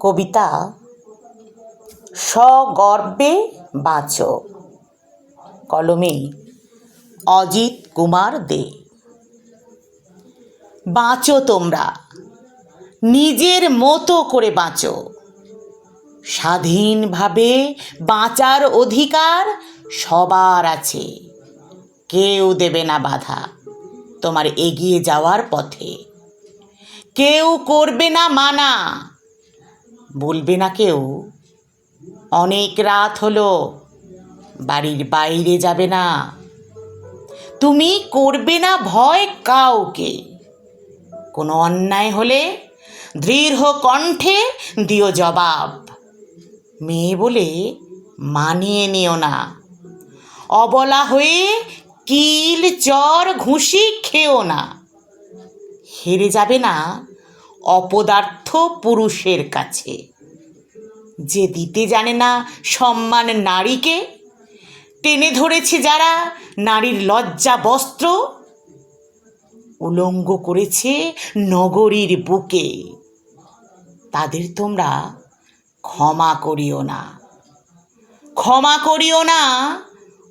কবিতা সগর্বে বাঁচো। কলমে অজিত কুমার দে। বাঁচো তোমরা, নিজের মতো করে বাঁচো। স্বাধীনভাবে বাঁচার অধিকার সবার আছে। কেউ দেবে না বাধা তোমার এগিয়ে যাওয়ার পথে। কেউ করবে না মানা। বলবে না কেউ। অনেক রাত হলো, বাড়ির বাইরে যাবে না। তুমি করবে না ভয় কাউকে। কোনো অন্যায় হলে দৃঢ় কণ্ঠে দিও জবাব। মেয়ে বলে, মানিয়ে নিও না। অবলা হয়ে কিল, চর, ঘুষি খেও না। হেরে যাবে না অপদার্থ পুরুষের কাছে। যে দিতে জানে না সম্মান নারীকে, টেনে ধরেছে যারা নারীর লজ্জা বস্ত্র, উলঙ্গ করেছে নগরীর বুকে। তাদের তোমরা ক্ষমা করিও না। ক্ষমা করিও না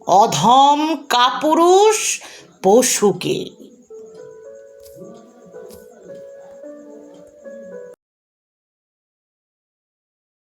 অধম কাপুরুষ পশুকে।